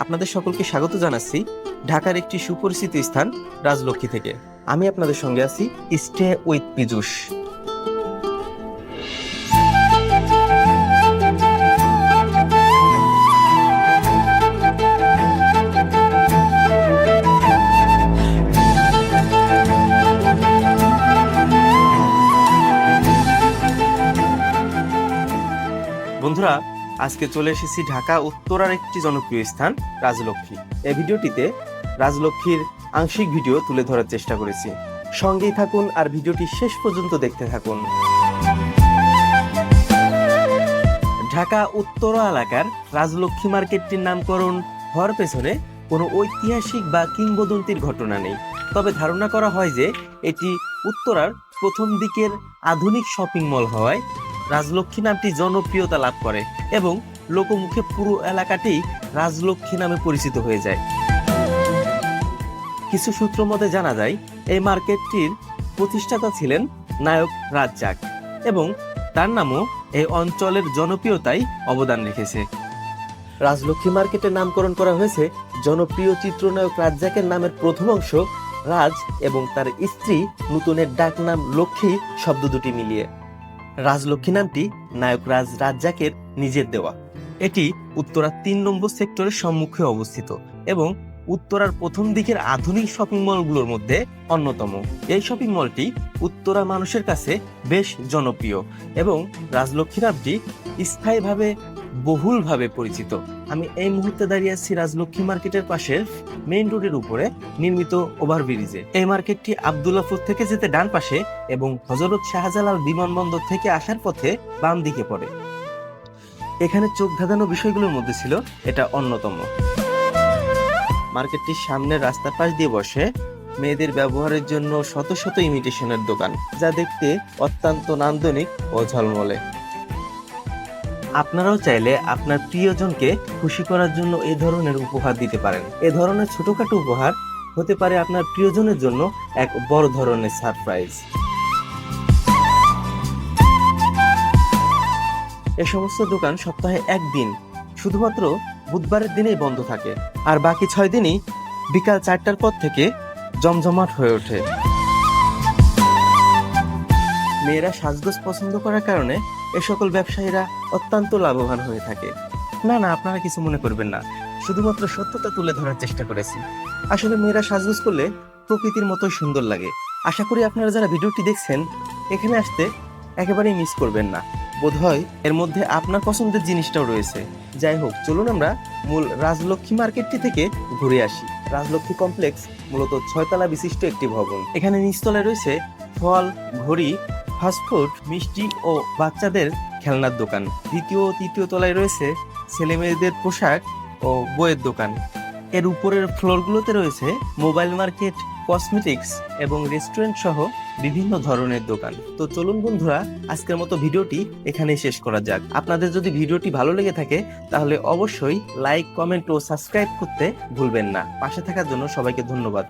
আপনাদের সকলকে স্বাগত জানাচ্ছি ঢাকার একটি সুপরিচিত স্থান, রাজলক্ষ্মী থেকে। আমি আপনাদের সঙ্গে আছি স্টে উইথ পিজুস বন্ধুরা আজকে চলে এসেছি ঢাকা উত্তরার একটি জনপ্রিয় স্থান, রাজলক্ষ্মী। এই ভিডিওটিতে রাজলক্ষ্মীর আংশিক ভিডিও তুলে ধরার চেষ্টা করেছি। সঙ্গেই থাকুন আর ভিডিওটি শেষ পর্যন্ত দেখতে থাকুন। ঢাকা উত্তরা এলাকার রাজলক্ষ্মী মার্কেটটির নামকরণ হওয়ার পেছনে কোনো ঐতিহাসিক বা কিংবদন্তির ঘটনা নেই। তবে ধারণা করা হয় যে এটি উত্তরার প্রথম দিকের আধুনিক শপিং মল হওয়ায় রাজলক্ষ্মী নামটি জনপ্রিয়তা লাভ করে। এবং লোকমুখে পুরো এলাকাটি রাজলক্ষ্মী নামে পরিচিত হয়ে যায়। কিছু সূত্র মতে জানা যায়, এই মার্কেটটির প্রতিষ্ঠাতা ছিলেন নায়ক রাজ্জাক এবং তার নামও এই অঞ্চলের জনপ্রিয়তায় অবদান রেখেছে। রাজলক্ষ্মী মার্কেটের নামকরণ করা হয়েছে জনপ্রিয় চিত্রনায়ক রাজ্জাকের নামের প্রথম অংশ, রাজ এবং তার স্ত্রী নতুনের ডাক নাম লক্ষ্মী শব্দ দুটি মিলিয়ে। রাজলক্ষ্মী নামটি নায়ক রাজ রাজ্জাকের নিজের দেওয়া। এটি উত্তরার তিন নম্বর সেক্টরের সম্মুখে অবস্থিত এবং উত্তরার প্রথম দিকের আধুনিক শপিং মলগুলোর মধ্যে অন্যতম। এই শপিং মলটি উত্তরা মানুষের কাছে বেশ জনপ্রিয় এবং রাজলক্ষ্মী নামটি স্থায়ীভাবে বহুলভাবে পরিচিত। আমি এই মুহূর্তে দাঁড়িয়ে আছি রাজলক্ষ্মী মার্কেটের পাশে মেইন রোডের উপরে, নির্মিত ওভারব্রিজে এই মার্কেটটি আবদুল্লাপুর থেকে যেতে ডান পাশে এবং হজরত শাহজালাল বিমানবন্দর থেকে আসার পথে বাম দিকে পড়ে। এখানে চোখ ধাঁধানো বিষয়গুলোর মধ্যে ছিল, এটা অন্যতম। মার্কেটটির সামনের রাস্তার পাশ দিয়ে বসে মেয়েদের ব্যবহারের জন্য শত শত ইমিটেশনের দোকান, যা দেখতে অত্যন্ত নান্দনিক ও ঝলমলে। আপনারাও চাইলে আপনার প্রিয়জনকে খুশি করার জন্য এ ধরনের উপহার দিতে পারেন। এ ধরনের ছোটখাটো উপহার হতে পারে আপনার প্রিয়জনের জন্য এক বড় ধরনের সারপ্রাইজ। এ সমস্ত দোকান সপ্তাহে একদিন, শুধুমাত্র বুধবারের দিনেই বন্ধ থাকে আর বাকি ছয় দিনই বিকাল চারটার পর থেকে জমজমাট হয়ে ওঠে। মেয়েরা সাজগোজ পছন্দ করার কারণে এ সকল ব্যবসায়ীরা অত্যন্ত লাভবান হয়ে থাকে। না না, আপনারা কিছু মনে করবেন না। শুধুমাত্র সত্যতা তুলে ধরার চেষ্টা করেছি। আসলে মেয়েরা সাজগোজ করলে প্রকৃতির মতোই সুন্দর লাগে। আশা করি আপনারা যারা ভিডিওটি দেখছেন, এখানে আসতে একেবারেই মিস করবেন না। বোধহয় এর মধ্যে আপনার পছন্দের জিনিসটাও রয়েছে। যাই হোক, চলুন আমরা মূল রাজলক্ষ্মী মার্কেটটি থেকে ঘুরে আসি। রাজলক্ষ্মী কমপ্লেক্স মূলত ছয়তলা বিশিষ্ট একটি ভবন। এখানে নিচতলায় রয়েছে ফল, ঘড়ি ফাস্টফুড মিষ্টি ও বাচ্চাদের খেলনার দোকান। দ্বিতীয় তৃতীয় তলায় রয়েছে ছেলে মেয়েদের পোশাক ও বইয়ের দোকান। এর উপরের ফ্লোরগুলোতে রয়েছে মোবাইল মার্কেট, কসমেটিক্স এবং রেস্টুরেন্ট সহ বিভিন্ন ধরনের দোকান। তো চলুন বন্ধুরা, আজকের মতো ভিডিওটি এখানেই শেষ করা যাক। আপনাদের যদি ভিডিওটি ভালো লেগে থাকে, তাহলে অবশ্যই লাইক, কমেন্ট ও সাবস্ক্রাইব করতে ভুলবেন না। পাশে থাকার জন্য সবাইকে ধন্যবাদ।